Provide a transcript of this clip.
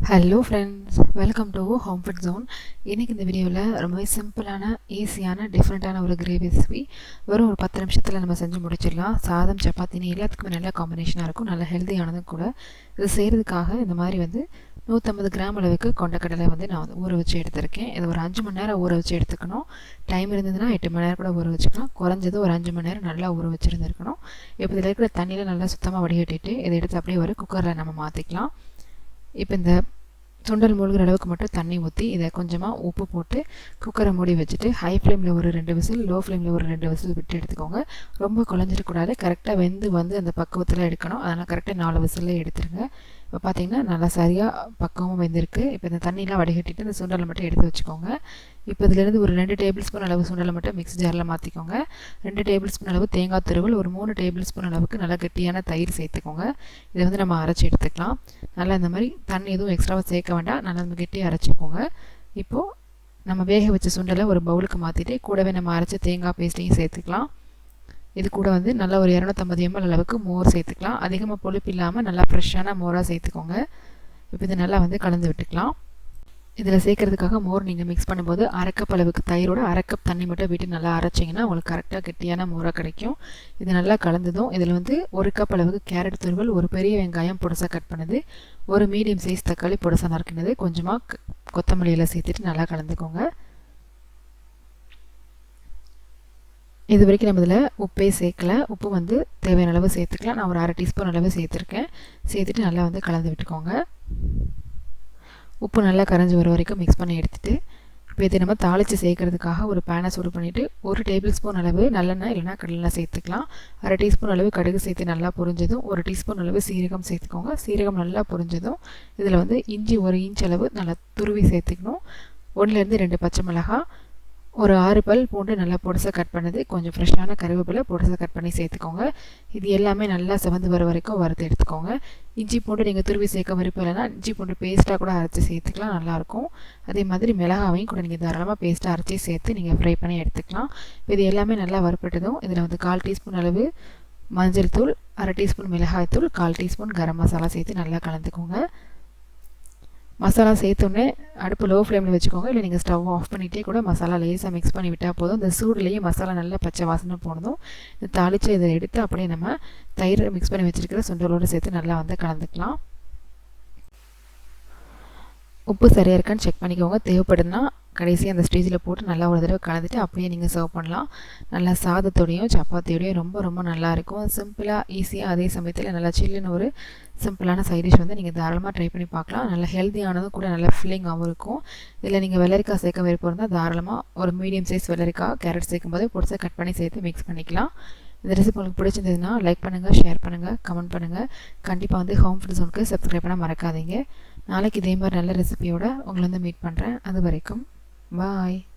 Hello friends welcome to home food zone இன்றைக்கி இந்த வீடியோவில் ரொம்பவே சிம்பிளான ஈஸியான டிஃப்ரெண்ட்டான ஒரு கிரேவி ரெசிபி வெறும் ஒரு பத்து நிமிஷத்தில் நம்ம செஞ்சு முடிச்சிடலாம். சாதம் சப்பாத்தினி எல்லாத்துக்குமே நல்ல காம்பினேஷனாக இருக்கும். நல்ல ஹெல்த்தியானதும் கூட. இது செய்கிறதுக்காக இந்த மாதிரி வந்து நூற்றம்பது கிராம் அளவுக்கு கொண்டக்கடலை வந்து நான் வந்து ஊற வச்சு எடுத்திருக்கேன். இது ஒரு அஞ்சு மணி நேரம் ஊற வச்சு எடுத்துக்கணும். டைம் இருந்ததுன்னா எட்டு மணி நேரம் கூட ஊற வச்சுக்கலாம். குறைஞ்சது ஒரு அஞ்சு மணி நேரம் நல்லா ஊற வச்சுருந்துருக்கணும். இப்போ இதில் இருக்கிற தண்ணியில் நல்லா சுத்தமாக வடிகட்டிட்டு இதை எடுத்து அப்படியே ஒரு குக்கரில் நம்ம மாற்றிக்கலாம் இப்போ இந்த சுண்டல் மூழ்கிற அளவுக்கு மட்டும் தண்ணி ஊற்றி இதை கொஞ்சமாக உப்பு போட்டு குக்கரை மூடி வச்சுட்டு ஹை ஃப்ளேமில் ஒரு ரெண்டு விசில் லோ ஃப்ளேமில் ஒரு ரெண்டு விசில் விட்டு எடுத்துக்கோங்க. ரொம்ப குழஞ்சிடக்கூடாது. கரெக்டாக வெந்து வந்து அந்த பக்குவத்தில் எடுக்கணும். அதனால் கரெக்டாக நாலு விசிலே எடுத்துருங்க. இப்போ பார்த்தீங்கன்னா நல்லா சரியாக பக்குவமும் வெந்திருக்கு. இப்போ இந்த தண்ணியெலாம் வடிகட்டிட்டு இந்த சுண்டலை மட்டும் எடுத்து வச்சுக்கோங்க. இப்போ இதிலேருந்து ஒரு ரெண்டு டேபிள் ஸ்பூன் அளவு சுண்டலை மட்டும் மிக்ஸ் ஜாரில் மாற்றிக்கோங்க ரெண்டு டேபிள் ஸ்பூன் அளவு தேங்காய் துருவல் ஒரு மூணு டேபிள் ஸ்பூன் அளவுக்கு நல்லா கெட்டியான தயிர் சேர்த்துக்கோங்க. இதை வந்து நம்ம அரைச்சி எடுத்துக்கலாம். நல்லா இந்த மாதிரி தண்ணி எதுவும் எக்ஸ்ட்ராவாக சேர்க்க வேண்டாம். நல்லா நம்ம கெட்டியாக அரைச்சிக்கோங்க. இப்போது நம்ம வேக வச்ச சுண்டலை ஒரு பவுலுக்கு மாற்றிட்டு கூடவே நம்ம அரைச்ச தேங்காய் பேஸ்ட்டையும் சேர்த்துக்கலாம். இது கூட வந்து நல்லா ஒரு இரநூத்தம்பது எம்எல் அளவுக்கு மோர் சேர்த்துக்கலாம். அதிகமாக பொழுப்பு இல்லாமல் நல்லா ஃப்ரெஷ்ஷான மோராக சேர்த்துக்கோங்க. இப்போ இது நல்லா வந்து கலந்து விட்டுக்கலாம். இதில் சேர்க்கறதுக்காக மோர் நீங்கள் மிக்ஸ் பண்ணும்போது அரைக்கப் அளவுக்கு தயிரோட அரைக்கப் தண்ணி மட்டும் விட்டு நல்லா அரைச்சிங்கன்னா உங்களுக்கு கரெக்டாக கெட்டியான மோராக கிடைக்கும். இது நல்லா கலந்ததும் இதில் வந்து ஒரு கப் அளவுக்கு கேரட் துருவல் ஒரு பெரிய வெங்காயம் பொடிசாக கட் பண்ணுது ஒரு மீடியம் சைஸ் தக்காளி பொடிசாக நறுக்கினது கொஞ்சமாக கொத்தமல்லியில் சேர்த்துட்டு நல்லா கலந்துக்கோங்க. இது வரைக்கும் நம்ம இதில் உப்பே சேர்க்கல. உப்பு வந்து தேவையான அளவு சேர்த்துக்கலாம். நான் ஒரு அரை டீஸ்பூன் அளவு சேர்த்துருக்கேன். சேர்த்துட்டு நல்லா வந்து கலந்து விட்டுக்கோங்க. உப்பு நல்லா கரைஞ்சி வர வரைக்கும் மிக்ஸ் பண்ணி எடுத்துகிட்டு இப்போ இதை நம்ம தாளித்து சேர்க்கறதுக்காக ஒரு பேனை சூடு பண்ணிவிட்டு ஒரு டேபிள் ஸ்பூன் அளவு நல்லெண்ணெய் இல்லைனா கடலெண்ணெய் சேர்த்துக்கலாம். அரை டீஸ்பூன் அளவு கடுகு சேர்த்து நல்லா பொரிஞ்சதும் ஒரு டீஸ்பூன் அளவு சீரகம் சேர்த்துக்கோங்க. சீரகம் நல்லா பொரிஞ்சதும் இதில் வந்து இஞ்சி ஒரு இன்ச் அளவு நல்லா துருவி சேர்த்துக்கணும். ஒன்றுலேருந்து ரெண்டு பச்சை மிளகாய் ஒரு ஆறு பல் பூண்டு நல்லா பொடிசாக கட் பண்ணது. கொஞ்சம் ஃப்ரெஷ்ஷான கருவேப்பிலை பொடிசாக கட் பண்ணி சேர்த்துக்கோங்க. இது எல்லாமே நல்லா செவந்து வர வரைக்கும் வறுத்து எடுத்துக்கோங்க. இஞ்சி பூண்டு நீங்கள் துருவி சேர்க்க விருப்பம் இல்லைன்னா இஞ்சி பூண்டு பேஸ்ட்டாக கூட அரைச்சி சேர்த்துக்கலாம் நல்லாயிருக்கும் அதே மாதிரி மிளகாவையும் கூட நீங்கள் தாராளமாக பேஸ்ட்டாக அரைச்சி சேர்த்து நீங்கள் ஃப்ரை பண்ணி எடுத்துக்கலாம். இது எல்லாமே நல்லா வறுப்பட்டதும் இதில் வந்து கால் டீஸ்பூன் அளவு மஞ்சள் தூள் அரை டீஸ்பூன் மிளகாய் தூள் கால் டீஸ்பூன் கரம் மசாலா சேர்த்து நல்லா கலந்துக்கோங்க. மசாலா சேர்த்தோன்னே அடுப்பு லோ ஃப்ளேமில் வச்சுக்கோங்க. இல்லை நீங்கள் ஸ்டவ் ஆஃப் பண்ணிகிட்டே கூட மசாலா லேசாக மிக்ஸ் பண்ணி விட்டால் போதும். இந்த சூடுலேயே மசாலா நல்லா பச்சை வாசனை போனதும் இந்த தாளித்து இதை எடுத்து அப்படியே நம்ம தயிர் மிக்ஸ் பண்ணி வச்சுருக்கிற சுண்டலோடு சேர்த்து நல்லா வந்து கலந்துக்கலாம். உப்பு சரியாக இருக்கான்னு செக் பண்ணிக்கோங்க. தேவைப்படுதுன்னா கடைசி அந்த ஸ்டேஜில் போட்டு நல்லா ஒரு தடவை கலந்துட்டு அப்படியே நீங்கள் சர்வ் பண்ணலாம். நல்லா சாதத்தோடையும் சப்பாத்தியோடையும் ரொம்ப ரொம்ப நல்லாயிருக்கும் சிம்பிளாக ஈஸியாக அதே சமயத்தில் நல்லா சில்லுன்னு ஒரு சிம்பிளான சைட் டிஷ் வந்து நீங்கள் தாராளமாக ட்ரை பண்ணி பார்க்கலாம். நல்லா ஹெல்த்தியானதும் கூட நல்லா ஃபில்லிங்காகவும் இருக்கும். இதில் நீங்கள் வெள்ளரிக்காய் சேர்க்க விருப்பம் இருந்தால் தாராளமாக ஒரு மீடியம் சைஸ் வெள்ளரிக்காய் கேரட் சேர்க்கும் போது கட் பண்ணி சேர்த்து மிக்ஸ் பண்ணிக்கலாம். இந்த ரெசிபி உங்களுக்கு பிடிச்சிருந்ததுன்னா லைக் பண்ணுங்கள் ஷேர் பண்ணுங்கள் கமெண்ட் பண்ணுங்கள் கண்டிப்பாக வந்து ஹோம் ஃபுட் ஜோனுக்கு சப்ஸ்கிரைப் பண்ண மறக்காதீங்க. நாளைக்கு இதே மாதிரி நல்ல ரெசிபியோட உங்களை வந்து மீட் பண்ணுறேன் அது வரைக்கும் Bye.